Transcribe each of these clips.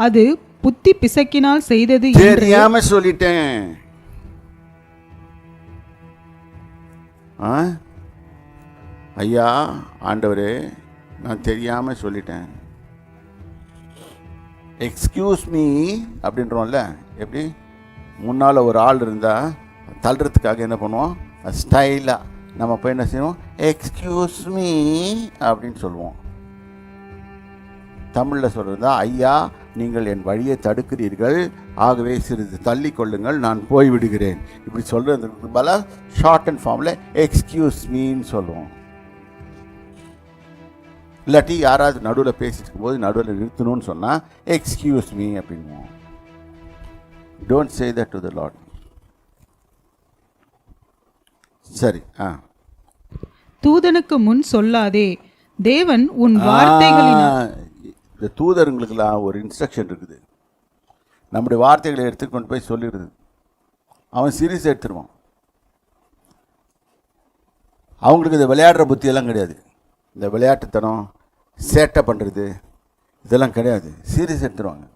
அது புத்தி பிசக்கினால் செய்தது தெரியாம சொல்லிட்டேன். ஆ? ஐயா ஆண்டவரே நான் தெரியாம சொல்லிட்டேன். எக்ஸ்கியூஸ் மீ அப்படின்றோம்ல எப்படி? முன்னால் ஒரு ஆள் இருந்தால் தள்ளுறதுக்காக என்ன பண்ணுவோம்? ஸ்டைலாக நம்ம போய் என்ன செய்வோம்? எக்ஸ்கியூஸ் மீ அப்படின்னு சொல்லுவோம். தமிழில் சொல்கிறது ஐயா நீங்கள் என் வழியை தடுக்கிறீர்கள். ஆகவே சிறிது தள்ளி கொள்ளுங்கள் நான் போய் விடுகிறேன் இப்படி சொல்கிறதுக்கு பல ஷார்ட் அண்ட் ஃபார்மில் எக்ஸ்கியூஸ் மீன்னு சொல்லுவோம். இல்லாட்டி யாராவது நடுவில் பேசிட்டு இருக்கும்போது நடுவில் நிறுத்தணும்னு சொன்னால் excuse me அப்படின்வோம் don't say that to the Lord சரி ஆ. தூதனுக்கு முன் சொல்லாதே. தேவன் உன் வார்த்தைகளினால் ஆ, இந்த தூதருங்களுக்கெல்லாம் ஒரு இன்ஸ்ட்ரக்ஷன் இருக்குது. நம்முடைய வார்த்தைகளை எடுத்துக்கொண்டு போய் சொல்லிடுது. அவன் சீரியஸ் எடுத்துருவான். அவங்களுக்கு இந்த விளையாடுற புத்தியெல்லாம் கிடையாது. இந்த விளையாட்டுத்தனம் சேட்டை பண்ணுறது இதெல்லாம் கிடையாது. சீரியஸ் எடுத்துருவாங்க.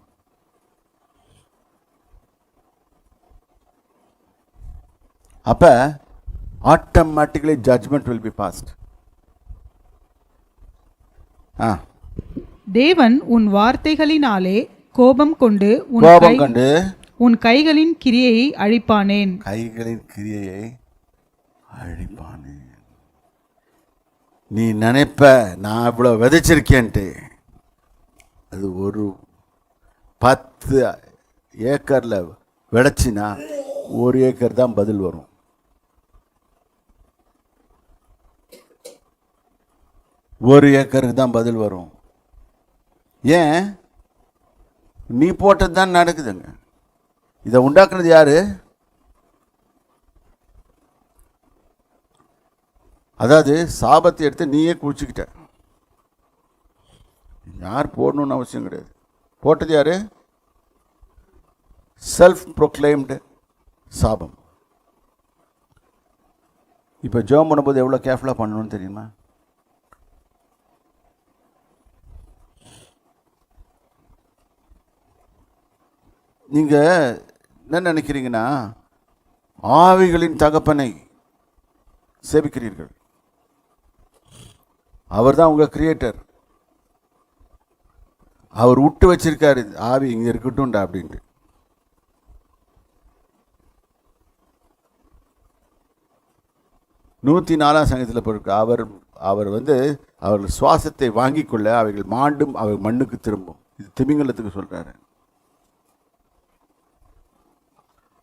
அப்போ automatically judgment will be passed ஆ. தேவன் உன் வார்த்தைகளினாலே கோபம் கொண்டு உன் கை கோபம் கண்டு உன் கைகளின் கிரியையை அழிப்பானேன். கைகளின் கிரியையை அழிப்பானே நீ நினைப்ப நான் இவ்வளோ விதைச்சிருக்கேன்ட்டு. அது ஒரு பத்து ஏக்கரில் விளைச்சினா ஒரு ஏக்கர் தான் பதில் வரும். ஒரு ஏக்கருக்கு தான் பதில் வரும். ஏன்? நீ போட்டது தான் நடக்குதுங்க. இதை உண்டாக்குனது யாரு? அதாவது சாபத்தை எடுத்து நீயே குளிச்சுக்கிட்ட யார் போடணும்னு அவசியம் கிடையாது. போட்டது யாரு? செல்ஃப் ப்ரொக்ளைம்டு சாபம். இப்போ ஜோம் பண்ணும்போது எவ்வளோ கேர்ஃபுல்லாக பண்ணணும்னு தெரியுமா? நீங்கள் என்ன நினைக்கிறீங்கன்னா ஆவிகளின் தகப்பனை சேவிக்கிறீர்கள். அவர் தான் உங்கள் கிரியேட்டர் அவர் விட்டு வச்சிருக்காரு ஆவி இங்கே இருக்கட்டும்டா அப்படின்ட்டு. நூற்றி நாலாம் சங்கத்தில் பொருட்கள் அவர் அவர் வந்து அவர்கள் சுவாசத்தை வாங்கிக் கொள்ள அவைகள் மாண்டும் அவை மண்ணுக்கு திரும்பும். இது திமிங்கலத்துக்கு சொல்கிறாரு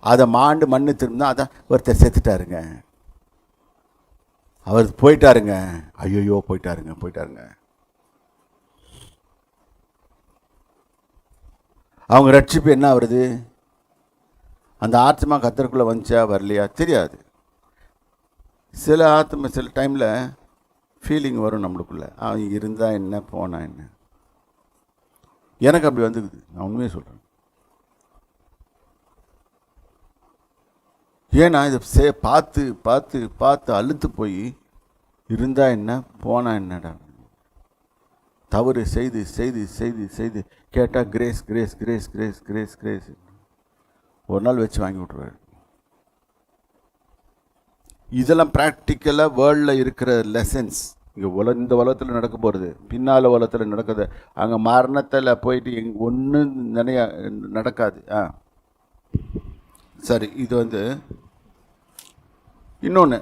அதை மாண்டு மண்ணு திரும்பினா அதான் ஒருத்தர் செத்துட்டாருங்க. அவர் போயிட்டாருங்க. ஐயோயோ போயிட்டாருங்க போயிட்டாருங்க. அவங்க ரட்சிப்பு என்ன வருது அந்த ஆத்மா கத்தருக்குள்ளே வந்துச்சா வரலையா? தெரியாது. சில ஆத்மா சில டைமில் ஃபீலிங் வரும் நம்மளுக்குள்ளே. அவன் இருந்தால் என்ன போனா என்ன? எனக்கு அப்படி வந்துக்குது. நான் உண்மையை சொல்கிறேன் ஏன்னா இதை சே பார்த்து பார்த்து பார்த்து அழுத்து போய் இருந்தால் என்ன போனால் என்னடா? தவறு செய்து செய்து செய்து செய்து கேட்டால் grace grace grace grace grace grace ஒரு நாள் வச்சு வாங்கி விட்ருவாரு இதெல்லாம் ப்ராக்டிக்கலாக வேர்ல்டில் இருக்கிற லெசன்ஸ் இங்கே உல இந்த உலகத்தில் நடக்க போகிறது பின்னால் உலகத்தில் நடக்குது அங்கே மரணத்தில் போயிட்டு எங் ஒன்றும் நினைய நடக்காது. ஆ. சரி இது வந்து இன்னொன்று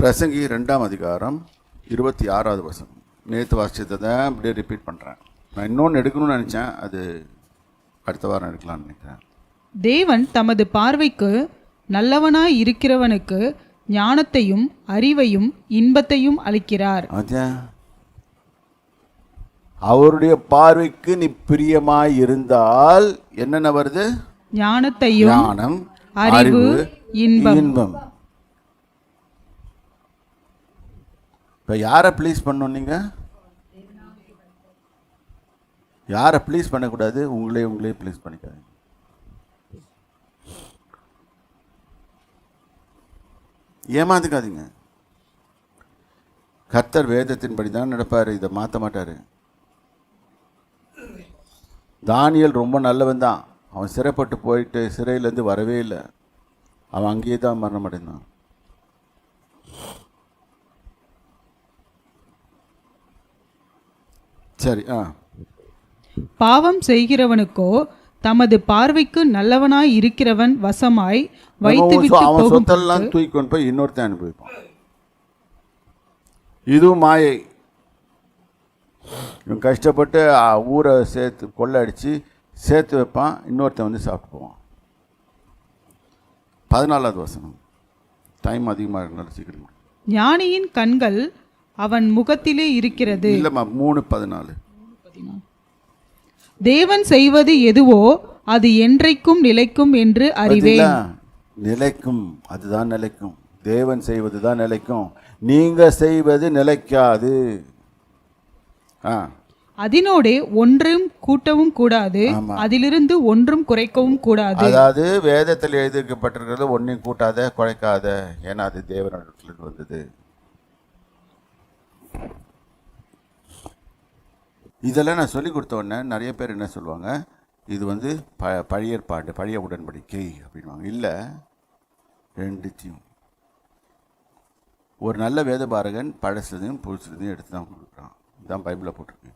பிரசங்கி ரெண்டாம் அதிகாரம் இருபத்தி ஆறாவது வசனம். நேற்று வாசிச்சதை தான் அப்படியே ரிப்பீட் பண்ணுறேன் நான் இன்னொன்று எடுக்கணும்னு நினச்சேன் அது அடுத்த வாரம் எடுக்கலாம்னு நினைக்கிறேன். தேவன் தமது பார்வைக்கு நல்லவனாய் இருக்கிறவனுக்கு ஞானத்தையும் அறிவையும் இன்பத்தையும் அளிக்கிறார். அதான் அவருடைய பார்வைக்கு நீ பிரியமாய் இருந்தால் என்னென்ன வருது? ஞானத்தையும் ஞானம் அறிவு, இன்பம். இன்பம். இப்போ யாரை ப்ளீஸ் பண்ணணும் நீங்க? யாரை ப்ளீஸ் பண்ணக்கூடாது? உங்களே உங்களே ப்ளீஸ் பண்ணிக்காதீங்க. ஏமாந்துக்காதீங்க. கர்த்தர் வேதத்தின்படி தான் நடப்பார். இதை மாற்ற மாட்டார். தானியல் ரொம்ப நல்லவன் தான். அவன் சிறைப்பட்டு போயிட்டு சிறையிலேருந்து வரவே இல்லை. அவன் அங்கேயே தான் மரணம் அடைந்தான் சரி ஆ. பாவம் செய்கிறவனுக்கோ தமது பார்வைக்கு நல்லவனாய் இருக்கிறவன் வசமாய் வைத்துவிட்டு அவன் போகும் சொத்தெல்லாம் தூக்கி கொண்டு போய் இன்னொருத்தன் அனுபவிப்பான். இதுவும் மாயை. இவன் கஷ்டப்பட்டு ஊரை சேர்த்து கொள்ளை அடித்து சேர்த்து வைப்பான் இன்னொருத்தன் வந்து சாப்பிட்டு போவான் பதினாலாவது வசனம். டைம் அதிகமாக இருக்கனால சீக்கிரம். ஞானியின் கண்கள் அவன் முகத்திலே இருக்கிறது. இல்லைம்மா மூணு பதினாலு. தேவன் செய்வது எதுவோ அது என்றைக்கும் நிலைக்கும் என்று அறிவேன்? நிலைக்கும் அதுதான் நிலைக்கும். தேவன் செய்வது தான் நிலைக்கும். நீங்க செய்வது நிலைக்காது. அதனோடே ஒன்றும் கூட்டவும் கூடாது. அதிலிருந்து ஒன்றும் குறைக்கவும் கூடாது. அதாவது வேதத்தில் எழுதிக்கப்பட்டிருக்கிறது ஒன்றையும் கூட்டாத குறைக்காத ஏன்னா அது தேவனிடத்தில் வந்தது. இதெல்லாம் நான் சொல்லி கொடுத்த உடனே நிறைய பேர் என்ன சொல்லுவாங்க? இது வந்து ப பழைய ஏற்பாடு பழைய உடன்படிக்கை அப்படின்வாங்க இல்லை ரெண்டுத்தையும். ஒரு நல்ல வேதபாரகன் பழசுலையும் புதுசுலையும் எடுத்து தான் கொடுக்குறான். இதான் பைபிளில் போட்டிருக்கு.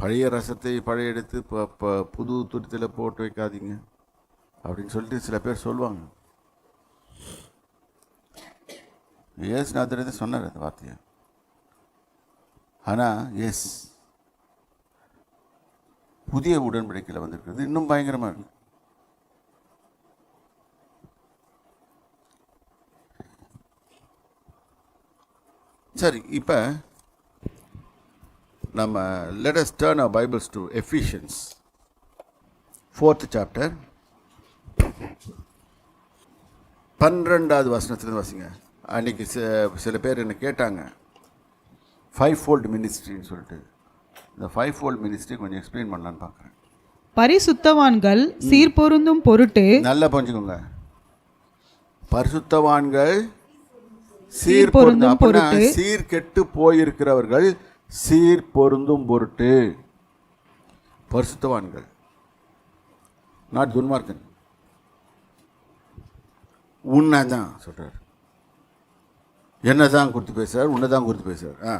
பழைய ரசத்தை பழைய எடுத்து இப்போ இப்போ புது துடித்தில் போட்டு வைக்காதீங்க அப்படின்னு சொல்லிட்டு சில பேர் சொல்லுவாங்க. ஏசுநாதர் சொன்னார் அந்த வார்த்தையை. ஆனால் எஸ் புதிய உடன்படிக்கையில் வந்திருக்கிறது. இன்னும் பயங்கரமாக இருக்குது சரி இப்போ நம்ம us turn our bibles to ephesians fourth chapter. பன்னிரெண்டாவது வசனத்துலேருந்து வாசிங்க. அன்னைக்கு சில சில பேர் என்ன கேட்டாங்க ஃபைவ் ஃபோல்டு மினிஸ்ட்ரின்னு சொல்லிட்டு. இந்த ஃபைவ் ஃபோல்டு மினிஸ்ட்ரி கொஞ்சம் எக்ஸ்பிளைன் பண்ணலான்னு பார்க்குறேன். பரிசுத்தவான்கள் சீர்பொருந்தும் பொருட்டு நல்லா புரிஞ்சுக்கோங்க. பரிசுத்தவான்கள் சீர் பொருந்தும் அப்படின்னா சீர் கெட்டு போயிருக்கிறவர்கள் சீர் பொருந்தும் பொருட்டு. பரிசுத்தவான்கள். நாட் துன்மார்க்கன். உன்னை தான் சொல்றார். என்ன தான் குறித்து பேசுறார் உன்னை தான் குறித்து பேசுறார். ஆ.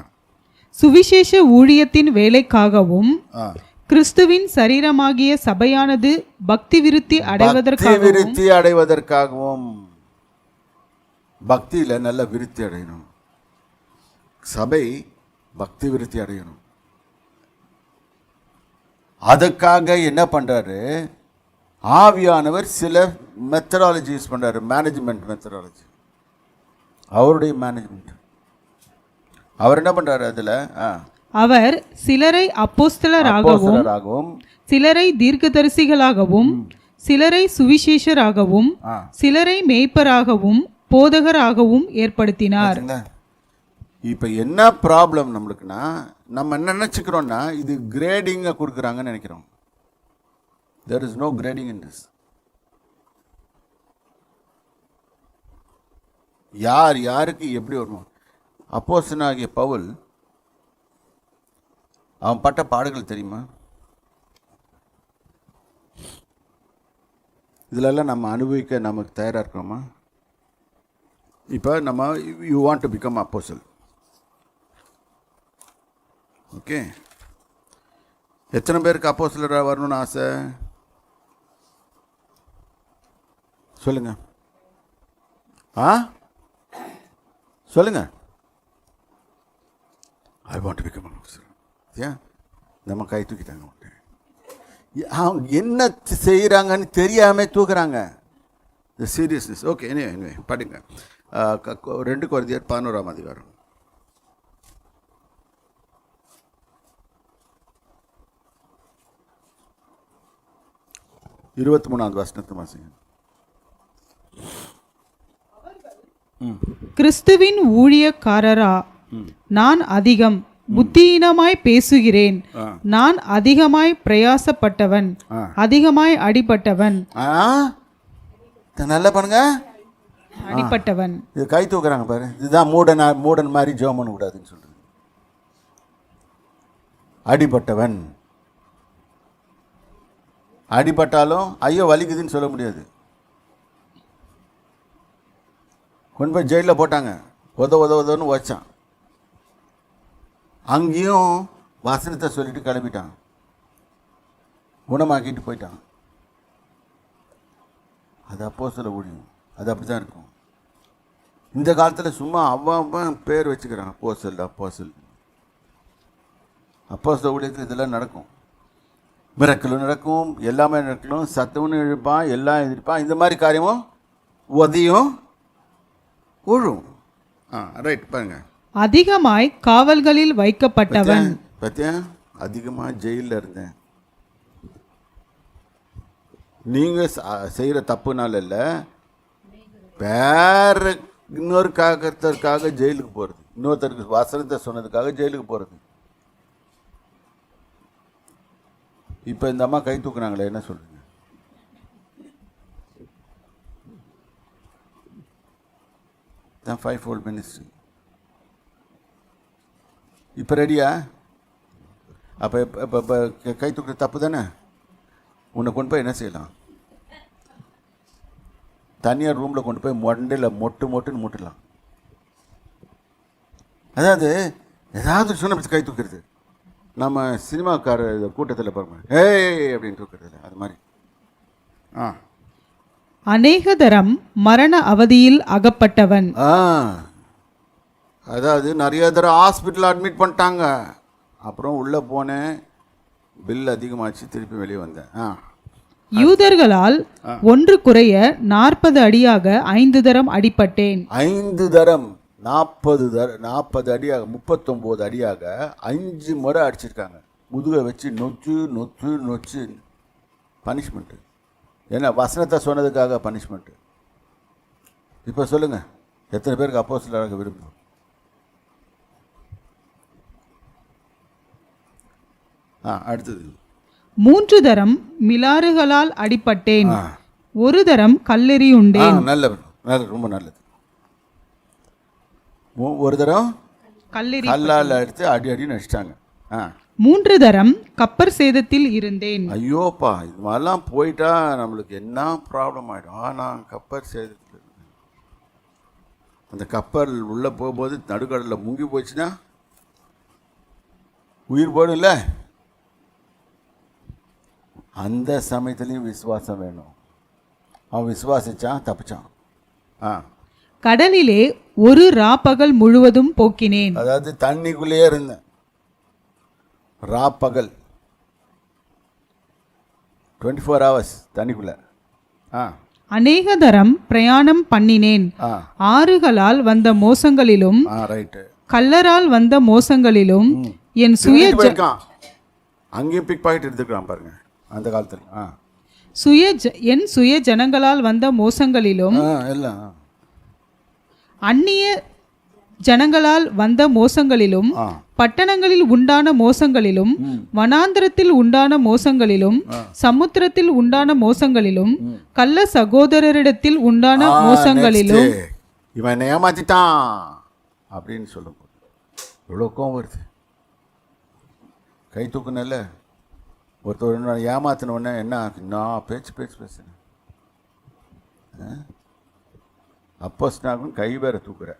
சுவிசேஷ ஊழியத்தின் வேலைக்காகவும் கிறிஸ்துவின் சரீரமாகிய சபையானது பக்தி விருத்தி பக்தி அடைவதற்காகவும் விருத்தி அடைவதற்காகவும் பக்தியில நல்ல விருத்தி அடையணும். சபை பக்தி விருத்தி அடையணும். அதுக்காக என்ன பண்றாரு? ஆவியானவர் சில மெத்தடாலஜி யூஸ் பண்றாரு. மேனேஜ்மெண்ட் மெத்தடாலஜி அவருடைய மேனேஜ்மெண்ட் அவர் என்ன பண்றாரு அதுல? அவர் சிலரை அப்போஸ்தலராகவும் சிலரை தீர்க்கதரிசிகளாகவும் சிலரை சுவிசேஷராகவும் சிலரை மேய்ப்பராகவும் போதகராகவும் ஏற்படுத்தினார். இப்போ என்ன ப்ராப்ளம் நம்மளுக்குன்னா நம்ம என்ன நினச்சிக்கிறோன்னா இது கிரேடிங்கை கொடுக்குறாங்கன்னு நினைக்கிறோம். There is no grading in this யார் யாருக்கு எப்படி வரணும் ஆகிய பவுல் அவன் பட்ட பாடுகள் தெரியுமா? இதிலெல்லாம் நம்ம அனுபவிக்க நமக்கு தயாராக இருக்கிறோமா? இப்போ நம்ம you want to become apostle okay எத்தனை பேருக்கு அப்போசலராக வரணும்னு ஆசை? சொல்லுங்க. ஆ? சொல்லுங்க. I want to become apostle ஏன் நம்ம கை தூக்கிட்டாங்க உடனே. அவங்க என்ன செய்கிறாங்கன்னு தெரியாமல் தூக்குறாங்க. த சீரியஸ்னஸ் ஓகே என்ன எனிவே படிங்க. ரெண்டு குழந்தையர் பதினோராம் அதிகாரம். இருபத்தி மூணாவது வசனத்து வாசிங்க. கிறிஸ்துவின் ஊழியக்காரரா நான் அதிகம் புத்தியீனமாய் பேசுகிறேன். நான் அதிகமாய் பிரயாசப்பட்டவன். அதிகமாய் அடிபட்டவன். நல்லா பண்ணுங்க. அடிபட்டவன் இது கை தூக்குறாங்க பாரு. இதுதான் மூடன் மூடன் மாதிரி ஜோம் பண்ண கூடாதுன்னு சொல்றது. அடிபட்டவன். அடிபட்டாலும் ஐயோ வலிக்குதுன்னு சொல்ல முடியாது. கொண்டு போய் ஜெயிலில் போட்டாங்க. உத உத உதன்னு வச்சான் அங்கேயும் வசனத்தை சொல்லிட்டு கிளம்பிட்டான். குணமாக்கிட்டு போயிட்டான். அது அப்போ சொல்ல முடியும் அது அப்படி தான் இருக்கும். இந்த காலத்தில் சும்மா அவன் அவன் பேர் வச்சுக்கிறான். Apostle apostle. அப்போசல் ஊழியத்தில் இதெல்லாம் நடக்கும். மிரக்கலும் நடக்கும் எல்லாமே நடக்கும் சத்தம்னு இழுப்பான் எல்லாம் எதிர்ப்பான். இந்த மாதிரி காரியமும் உதையும் ஊழும் ஆ ரைட் பாருங்க. அதிகமாய் காவல்களில் வைக்கப்பட்டவன். பத்தியா? அதிகமாக ஜெயிலில் இருந்தேன். நீங்கள் செய்கிற தப்புனால இல்லை. வேற இன்னொரு காக்கத்திற்காக ஜெயிலுக்கு போகிறது இன்னொருத்தருக்கு வசனத்தை சொன்னதுக்காக ஜெயிலுக்கு போகிறது இப்போ இந்த அம்மா கை தூக்குனாங்களே என்ன சொல்றீங்க? தான் ஃபைவ் ஃபோல்ட் மினிஸ்ட்ரி இப்போ ரெடியா அப்போ இப்போ இப்போ கை தூக்குற தப்பு தானே? உன்னை கொண்டு போய் என்ன செய்யலாம்? தனியார் ரூமில் கொண்டு போய் மொண்டையில் மொட்டு மொட்டுன்னு முட்டலாம் அதாவது ஏதாவது சொன்ன கை தூக்குறது. நம்ம சினிமாக்கார கூட்டத்தில் பாருங்க. ஏய் அப்படின்னு தூக்குறது அது மாதிரி. ஆ. அநேக தரம் மரண அவதியில் அகப்பட்டவன். ஆ. அதாவது நிறைய தடவை ஹாஸ்பிட்டல் அட்மிட் பண்ணிட்டாங்க. அப்புறம் உள்ளே போனேன். பில் அதிகமாச்சு திருப்பி வெளியே வந்தேன். ஆ. யூதர்களால் ஒன்று குறைய நாற்பது அடியாக ஐந்து தரம் அடிபட்டேன். ஐந்து தரம் நாற்பது தர நாற்பது அடியாக முப்பத்தொம்போது அடியாக அஞ்சு முறை அடிச்சிருக்காங்க. முதுகை வச்சு நொச்சு நொச்சு நொச்சு. பனிஷ்மெண்ட்டு ஏன்னா வசனத்தை சொன்னதுக்காக பனிஷ்மெண்ட்டு இப்போ சொல்லுங்கள் எத்தனை பேருக்கு அப்போ சிலராக விரும்பும் ஆ அடுத்தது. மூன்று தரம் மிலாறுகளால் அடிபட்டேன். ஆ. ஒரு தரம் கல்லெறியுண்டேன் ஆ நல்ல நல்ல ரொம்ப நல்லது. ஒரு தரம் கல்லெறி கல்லால் அடித்து அடி அடின்னு அடிச்சிட்டாங்க. ஆ. மூன்று தரம் கப்பர் சேதத்தில் இருந்தேன். ஐயோப்பா இது மாதிரிலாம் போயிட்டா நம்மளுக்கு என்ன ப்ராப்ளம் ஆகிடும் ஆனால் கப்பல் சேதத்தில். அந்த கப்பல் உள்ளே போகும்போது நடுக்கடலில் முங்கி போச்சுன்னா உயிர் போயிடும்ல. அந்த சமயத்துலேயும் விசுவாசம் வேணும். அவன் விசுவாசிச்சான் தப்பிச்சான். ஆ. கடலிலே ஒரு ராப்பகல் முழுவதும் போக்கினேன். அதாவது தண்ணிக்குள்ளேயே இருந்தேன். ராப்பகல். டுவெண்ட்டி ஃபோர் ஹவர்ஸ் தண்ணிக்குள்ளே. ஆ. அநேக தரம் பிரயாணம் பண்ணினேன். ஆறுகளால் வந்த மோசங்களிலும் கல்லரால் வந்த மோசங்களிலும் என் சுய அங்கேயும் பிக் பாக்கெட் எடுத்துக்கிறான் பாருங்க. அந்த காலத்தில் ஆ. சுய என் சுய ஜனங்களால் வந்த மோசங்களிலும் எல்லாம். அந்நிய ஜனங்களால் வந்த மோசங்களிலும் பட்டணங்களில் உண்டான மோசங்களிலும் வனாந்திரத்தில் உண்டான மோசங்களிலும் சமுத்திரத்தில் உண்டான மோசங்களிலும் கள்ள சகோதரரிடத்தில் உண்டான மோசங்களிலும். இவன் ஏமாத்திட்டான் அப்படின்னு சொல்லும் போது எவ்வளோ கோவம் வருது. கை தூக்குனல ஒருத்தர் இன்னொரு ஏமாத்தின உடனே என்ன? நான் பேச்சு பேச்சு பேசுனேன் அப்போ ஸ்னாகும் கை வேற தூக்குற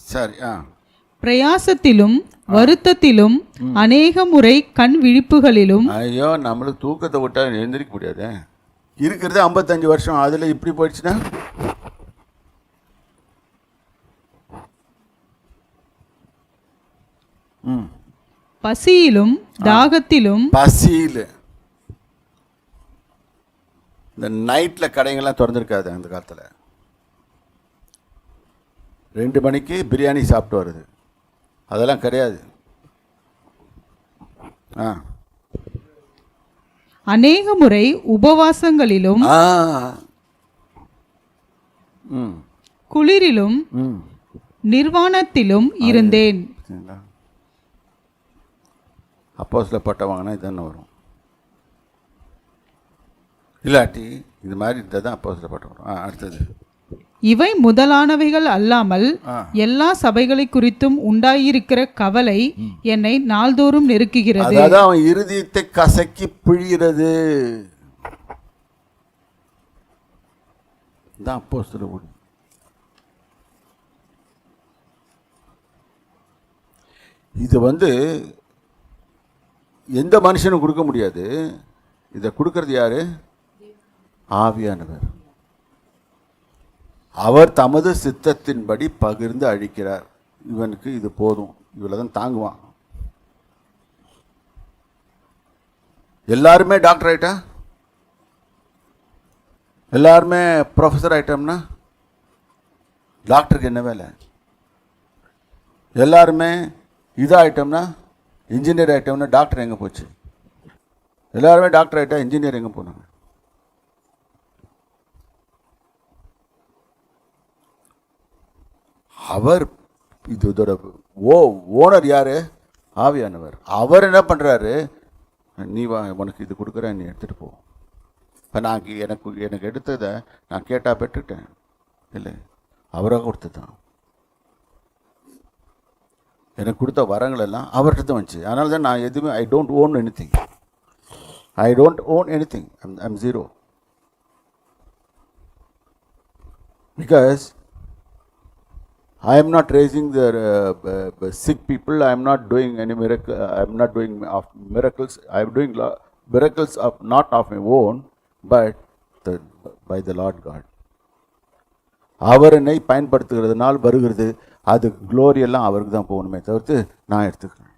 சரி ஆ. பிரயாசத்திலும் வருத்தத்திலும் அநேக முறை கண் விழிப்புகளிலும் ஐயோ நம்மளுக்கு தூக்கத்தை விட்டா எழுந்திரிக்க முடியாதே. இருக்கிறது ஐம்பத்தஞ்சு வருஷம். அதில் இப்படி போயிடுச்சுன்னா? பசியிலும் தாகத்திலும் பசியில் இந்த நைட்டில் கடைங்கள்லாம் திறந்துருக்காது அந்த காலத்தில். ரெண்டு மணிக்கு பிரியாணி சாப்பிட்டு வருது. அதெல்லாம் கிடையாது. ஆ. அநேக முறை உபவாசங்களிலும் குளிரிலும் ம். நிர்வாணத்திலும் இருந்தேன். சரிங்களா அப்போஸில் பட்டம் வாங்கினா இதுதானே வரும். இல்லாட்டி இது மாதிரி இருந்தால் தான் அப்போஸில் பட்டம் வரும் அடுத்தது. இவை முதலானவைகள் அல்லாமல். எல்லா சபைகளை குறித்தும் உண்டாயிருக்கிற கவலை என்னை நாள்தோறும் நெருக்குகிறது. அதாவது அவன் இருதயத்தை கசக்கி பிழிகிறது. தான் அப்போ இது வந்து எந்த மனுஷனும் கொடுக்க முடியாது. இதை கொடுக்கறது யாரு? ஆவியானவர். அவர் தமது சித்தத்தின்படி பகிர்ந்து அழிக்கிறார். இவனுக்கு இது போதும். இவ்வளோ தான் தாங்குவான். எல்லாருமே டாக்டர் ஆகிட்டா எல்லாருமே ப்ரொஃபஸர் ஆகிட்டோம்னா டாக்டருக்கு என்ன வேலை? எல்லாருமே இதாகிட்டோம்னா இன்ஜினியர் ஆகிட்டோம்னா டாக்டர் எங்கே போச்சு? எல்லாருமே டாக்டர் ஆகிட்டா இன்ஜினியர் எங்கே போனாங்க? அவர் இது இதோட ஓ ஓனர் யார்? ஆவியானவர். அவர் என்ன பண்ணுறாரு நீ வா உனக்கு இது கொடுக்குறேன் நீ எடுத்துகிட்டு போ. இப்போ நான் எனக்கு எனக்கு எடுத்ததை நான் கேட்டால் பெற்றுட்டேன். இல்லை அவராக கொடுத்ததான் எனக்கு கொடுத்த வரங்கள் எல்லாம் அவர்கிட்ட தான் வந்துச்சு அதனால தான் நான் எதுவுமே I don't own anything I don't own anything I'm zero because I am not raising the uh, uh, sick people. I am not doing any miracle. I am not doing of miracles. I am doing lo- miracles of not of my own, but the, by the Lord God. அவர் என்னை பயன்படுத்துகிறதுனால் வருகிறது அது க்ளோரியெல்லாம் அவருக்கு தான் போகணுமே தவிர்த்து நான் எடுத்துக்கிறேன்.